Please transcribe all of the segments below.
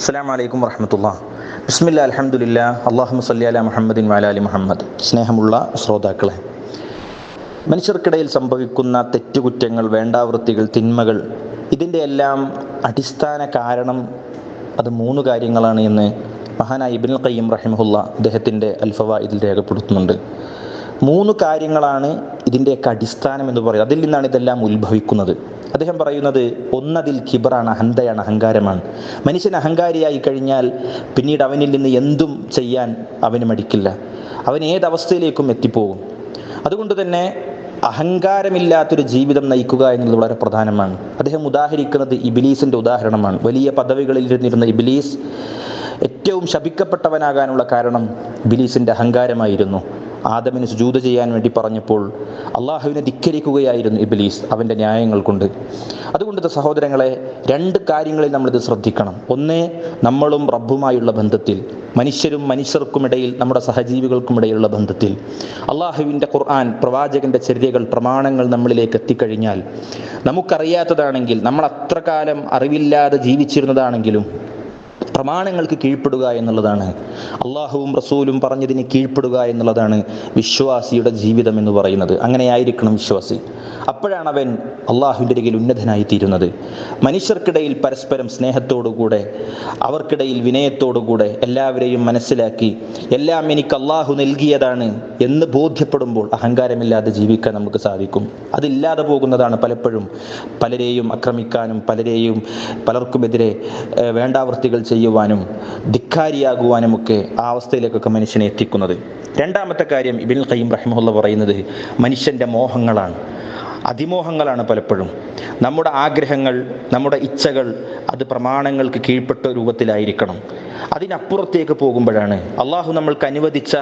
അസ്സാം വലൈക്കും വർഹമത്തുള്ള ബിസ്മില്ല അലഹമുല്ല അള്ളാഹു സല്ലി അല മുഹമ്മദിൻ വാലാലി മുഹമ്മദ്. സ്നേഹമുള്ള ശ്രോതാക്കളെ മനുഷ്യർക്കിടയിൽ സംഭവിക്കുന്ന തെറ്റുകുറ്റങ്ങൾ വേണ്ടാവൃത്തികൾ തിന്മകൾ ഇതിന്റെ എല്ലാം അടിസ്ഥാന കാരണം അത് മൂന്ന് കാര്യങ്ങളാണ് എന്ന് മഹാനായ ഇബിൻ കയ്യം റഹിമഹുല്ല അദ്ദേഹത്തിന്റെ അൽഫവ ഇതിൽ രേഖപ്പെടുത്തുന്നുണ്ട്. മൂന്ന് കാര്യങ്ങളാണ് ഇതിന്റെയൊക്കെ അടിസ്ഥാനം എന്ന് പറയുന്നത്. അതിൽ നിന്നാണ് ഇതെല്ലാം ഉത്ഭവിക്കുന്നത്. അദ്ദേഹം പറയുന്നത് ഒന്നതിൽ കിബറാണ് അഹന്തയാണ് അഹങ്കാരമാണ്. മനുഷ്യൻ അഹങ്കാരിയായി കഴിഞ്ഞാൽ പിന്നീട് അവനിൽ നിന്ന് എന്തും ചെയ്യാൻ അവന് മടിക്കില്ല. അവൻ ഏതവസ്ഥയിലേക്കും എത്തിപ്പോകും. അതുകൊണ്ട് തന്നെ അഹങ്കാരമില്ലാത്തൊരു ജീവിതം നയിക്കുക എന്നത് വളരെ പ്രധാനമാണ്. അദ്ദേഹം ഉദാഹരിക്കുന്നത് ഇബിലീസിന്റെ ഉദാഹരണമാണ്. വലിയ പദവികളിൽ ഇരുന്നിരുന്ന ഇബിലീസ് ഏറ്റവും ശപിക്കപ്പെട്ടവനാകാനുള്ള കാരണം ബിലീസിന്റെ അഹങ്കാരമായിരുന്നു. ആദമിന് സുജൂത ചെയ്യാൻ വേണ്ടി പറഞ്ഞപ്പോൾ അള്ളാഹുവിനെ ധിക്കരിക്കുകയായിരുന്നു ഇബിലീസ് അവന്റെ ന്യായങ്ങൾ കൊണ്ട്. അതുകൊണ്ട് സഹോദരങ്ങളെ രണ്ട് കാര്യങ്ങളിൽ നമ്മളിത് ശ്രദ്ധിക്കണം. ഒന്ന് നമ്മളും റബ്ബുമായുള്ള ബന്ധത്തിൽ മനുഷ്യരും മനുഷ്യർക്കുമിടയിൽ നമ്മുടെ സഹജീവികൾക്കുമിടയിലുള്ള ബന്ധത്തിൽ. അള്ളാഹുവിന്റെ ഖുർആൻ പ്രവാചകന്റെ ചര്യകൾ പ്രമാണങ്ങൾ നമ്മളിലേക്ക് എത്തിക്കഴിഞ്ഞാൽ നമുക്കറിയാത്തതാണെങ്കിൽ നമ്മൾ അത്ര കാലം അറിവില്ലാതെ ജീവിച്ചിരുന്നതാണെങ്കിലും പ്രമാണങ്ങൾക്ക് കീഴ്പ്പെടുക എന്നുള്ളതാണ്. അള്ളാഹുവും റസൂലും പറഞ്ഞതിന് കീഴ്പ്പെടുക എന്നുള്ളതാണ് വിശ്വാസിയുടെ ജീവിതം എന്ന് പറയുന്നത്. അങ്ങനെയായിരിക്കണം വിശ്വാസി. അപ്പോഴാണ് അവൻ അള്ളാഹുവിന്റെ അരികിൽ ഉന്നതനായി തീരുന്നത്. മനുഷ്യർക്കിടയിൽ പരസ്പരം സ്നേഹത്തോടുകൂടെ അവർക്കിടയിൽ വിനയത്തോടുകൂടെ എല്ലാവരെയും മനസ്സിലാക്കി എല്ലാം എനിക്ക് അള്ളാഹു നൽകിയതാണ് എന്ന് ബോധ്യപ്പെടുമ്പോൾ അഹങ്കാരമില്ലാതെ ജീവിക്കാൻ നമുക്ക് സാധിക്കും. അതില്ലാതെ പോകുന്നതാണ് പലപ്പോഴും പലരെയും ആക്രമിക്കാനും പലരെയും പലർക്കുമെതിരെ വേണ്ടാവൃത്തികൾ വേണ്ടാവൃത്തികൾ ചെയ്യുവാനും ധിക്കാരിയാകുവാനും ഒക്കെ ആ അവസ്ഥയിലേക്കൊക്കെ മനുഷ്യനെ എത്തിക്കുന്നത്. രണ്ടാമത്തെ കാര്യം ഇബിൻ ഖയ്യിം റഹിമുള്ള പറയുന്നത് മനുഷ്യന്റെ മോഹങ്ങളാണ്. അതിമോഹങ്ങളാണ് പലപ്പോഴും. നമ്മുടെ ആഗ്രഹങ്ങൾ നമ്മുടെ ഇച്ഛകൾ അത് പ്രമാണങ്ങൾക്ക് കീഴ്പ്പെട്ട രൂപത്തിലായിരിക്കണം. അതിനപ്പുറത്തേക്ക് പോകുമ്പോഴാണ് അള്ളാഹു നമ്മൾക്ക് അനുവദിച്ച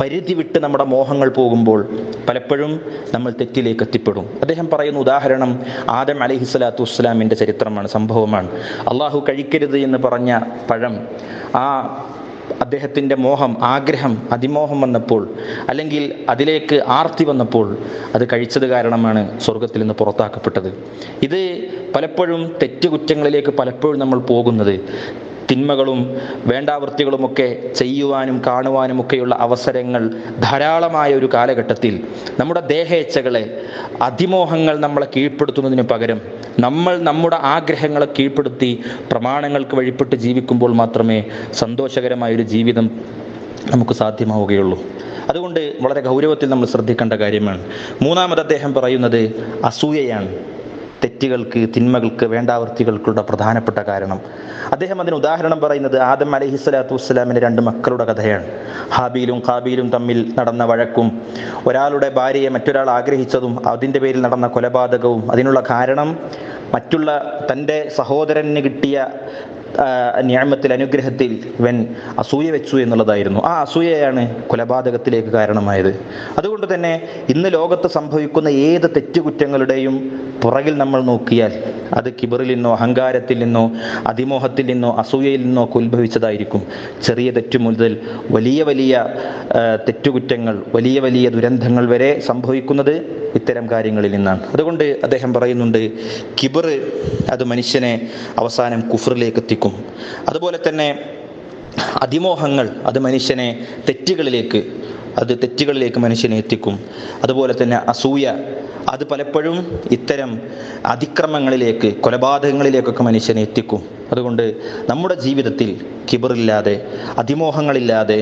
പരിധി വിട്ട് നമ്മുടെ മോഹങ്ങൾ പോകുമ്പോൾ പലപ്പോഴും നമ്മൾ തെറ്റിലേക്ക് എത്തിപ്പെടും. അദ്ദേഹം പറയുന്ന ഉദാഹരണം ആദം അലഹി സ്വലാത്തു വസ്സലാമിന്റെ ചരിത്രമാണ് സംഭവമാണ്. അള്ളാഹു കഴിക്കരുത് എന്ന് പറഞ്ഞ പഴം ആ അദ്ദേഹത്തിന്റെ മോഹം ആഗ്രഹം അതിമോഹം വന്നപ്പോൾ അല്ലെങ്കിൽ അതിലേക്ക് ആർത്തി വന്നപ്പോൾ അത് കഴിച്ചത് കാരണമാണ് സ്വർഗത്തിൽ നിന്ന് പുറത്താക്കപ്പെട്ടത്. ഇത് പലപ്പോഴും തെറ്റുകുറ്റങ്ങളിലേക്ക് പലപ്പോഴും നമ്മൾ പോകുന്നത്. തിന്മകളും വേണ്ടാവൃത്തികളുമൊക്കെ ചെയ്യുവാനും കാണുവാനും ഒക്കെയുള്ള അവസരങ്ങൾ ധാരാളമായ ഒരു കാലഘട്ടത്തിൽ നമ്മുടെ ദേഹേച്ഛകളെ അതിമോഹങ്ങൾ നമ്മളെ കീഴ്പ്പെടുത്തുന്നതിന് പകരം നമ്മൾ നമ്മുടെ ആഗ്രഹങ്ങളെ കീഴ്പ്പെടുത്തി പ്രമാണങ്ങൾക്ക് വഴിപ്പെട്ട് ജീവിക്കുമ്പോൾ മാത്രമേ സന്തോഷകരമായ ഒരു ജീവിതം നമുക്ക് സാധ്യമാവുകയുള്ളൂ. അതുകൊണ്ട് വളരെ ഗൗരവത്തിൽ നമ്മൾ ശ്രദ്ധിക്കേണ്ട കാര്യമാണ്. മൂന്നാമത് അദ്ദേഹം പറയുന്നത് അസൂയയാണ്. തെറ്റുകൾക്ക് തിന്മകൾക്ക് വേണ്ടാവൃത്തികൾക്കുള്ള പ്രധാനപ്പെട്ട കാരണം. അദ്ദേഹം അതിന് ഉദാഹരണം പറയുന്നത് ആദം അലഹി സ്വലാത്തു വസ്സലാമിന്റെ രണ്ട് മക്കളുടെ കഥയാണ്. ഹാബീലും ഖാബീലും തമ്മിൽ നടന്ന വഴക്കും ഒരാളുടെ ഭാര്യയെ മറ്റൊരാൾ ആഗ്രഹിച്ചതും അതിന്റെ പേരിൽ നടന്ന കൊലപാതകവും അതിനുള്ള കാരണം മറ്റുള്ള തന്റെ സഹോദരന് കിട്ടിയ ന്യാമത്തിൽ അനുഗ്രഹത്തിൽ ഇവൻ അസൂയ വെച്ചു എന്നുള്ളതായിരുന്നു. ആ അസൂയയാണ് കൊലപാതകത്തിലേക്ക് കാരണമായത്. അതുകൊണ്ട് തന്നെ ഇന്ന് ലോകത്ത് സംഭവിക്കുന്ന ഏത് തെറ്റുകുറ്റങ്ങളുടെയും പുറകിൽ നമ്മൾ നോക്കിയാൽ അത് കിബറിൽ നിന്നോ അഹങ്കാരത്തിൽ നിന്നോ അതിമോഹത്തിൽ നിന്നോ അസൂയയിൽ നിന്നോ ഒക്കെ ഉത്ഭവിച്ചതായിരിക്കും. ചെറിയ തെറ്റു മുതൽ വലിയ വലിയ തെറ്റുകുറ്റങ്ങൾ വലിയ വലിയ ദുരന്തങ്ങൾ വരെ സംഭവിക്കുന്നത് ഇത്തരം കാര്യങ്ങളിൽ നിന്നാണ്. അതുകൊണ്ട് അദ്ദേഹം പറയുന്നുണ്ട് കിബർ അത് മനുഷ്യനെ അവസാനം കുഫറിലേക്ക് എത്തിക്കും. അതുപോലെ തന്നെ അതിമോഹങ്ങൾ അത് മനുഷ്യനെ തെറ്റുകളിലേക്ക് അത് തെറ്റുകളിലേക്ക് മനുഷ്യനെ എത്തിക്കും. അതുപോലെ തന്നെ അസൂയ അത് പലപ്പോഴും ഇത്തരം അതിക്രമങ്ങളിലേക്ക് കൊലപാതകങ്ങളിലേക്കൊക്കെ മനുഷ്യനെ എത്തിക്കും. അതുകൊണ്ട് നമ്മുടെ ജീവിതത്തിൽ കിബറില്ലാതെ അതിമോഹങ്ങളില്ലാതെ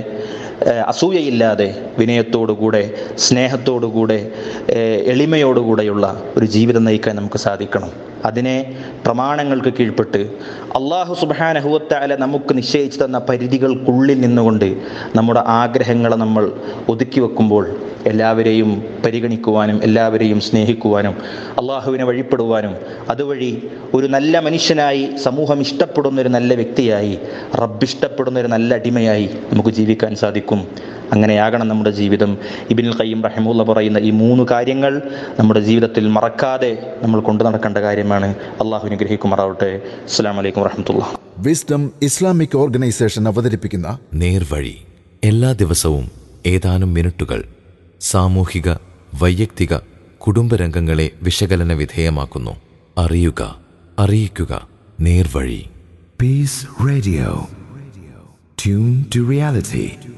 അസൂയയില്ലാതെ വിനയത്തോടുകൂടെ സ്നേഹത്തോടുകൂടെ എളിമയോടുകൂടെയുള്ള ഒരു ജീവിതം നയിക്കാൻ നമുക്ക് സാധിക്കണം. അതിനെ പ്രമാണങ്ങൾക്ക് കീഴ്പ്പെട്ട് അള്ളാഹു സുബാനഹുവത്തായ നമുക്ക് നിശ്ചയിച്ചു തന്ന പരിധികൾക്കുള്ളിൽ നിന്നുകൊണ്ട് നമ്മുടെ ആഗ്രഹങ്ങളെ നമ്മൾ ഒതുക്കി വെക്കുമ്പോൾ എല്ലാവരെയും പരിഗണിക്കുവാനും എല്ലാവരെയും സ്നേഹിക്കുവാനും അള്ളാഹുവിനെ വഴിപ്പെടുവാനും അതുവഴി ഒരു നല്ല മനുഷ്യനായി സമൂഹം ഇഷ്ടപ്പെടുന്ന ഒരു നല്ല വ്യക്തിയായി റബ്ബ് ഇഷ്ടപ്പെടുന്ന ഒരു നല്ല അടിമയായി നമുക്ക് ജീവിക്കാൻ സാധിക്കും. അങ്ങനെയാകണം നമ്മുടെ ജീവിതം. ഇബിനുൽ ഖയ്യിം റഹിമുള്ള പറയുന്ന ഈ മൂന്ന് കാര്യങ്ങൾ നമ്മുടെ ജീവിതത്തിൽ മറക്കാതെ നമ്മൾ കൊണ്ടു നടക്കേണ്ട കാര്യമാണ്. അള്ളാഹു അനുഗ്രഹിക്കുമാറാവട്ടെ. അസ്സാം വലൈക്കും വറഹമത്തുള്ള. വിസ്ഡം ഇസ്ലാമിക് ഓർഗനൈസേഷൻ അവതരിപ്പിക്കുന്ന നേർവഴി. എല്ലാ ദിവസവും ഏതാനും മിനിറ്റുകൾ സാമൂഹിക വൈയക്തിക കുടുംബരംഗങ്ങളെ വിശകലന വിധേയമാക്കുന്നു. അറിയുക അറിയിക്കുക. നേർവഴി. Peace radio tune to reality.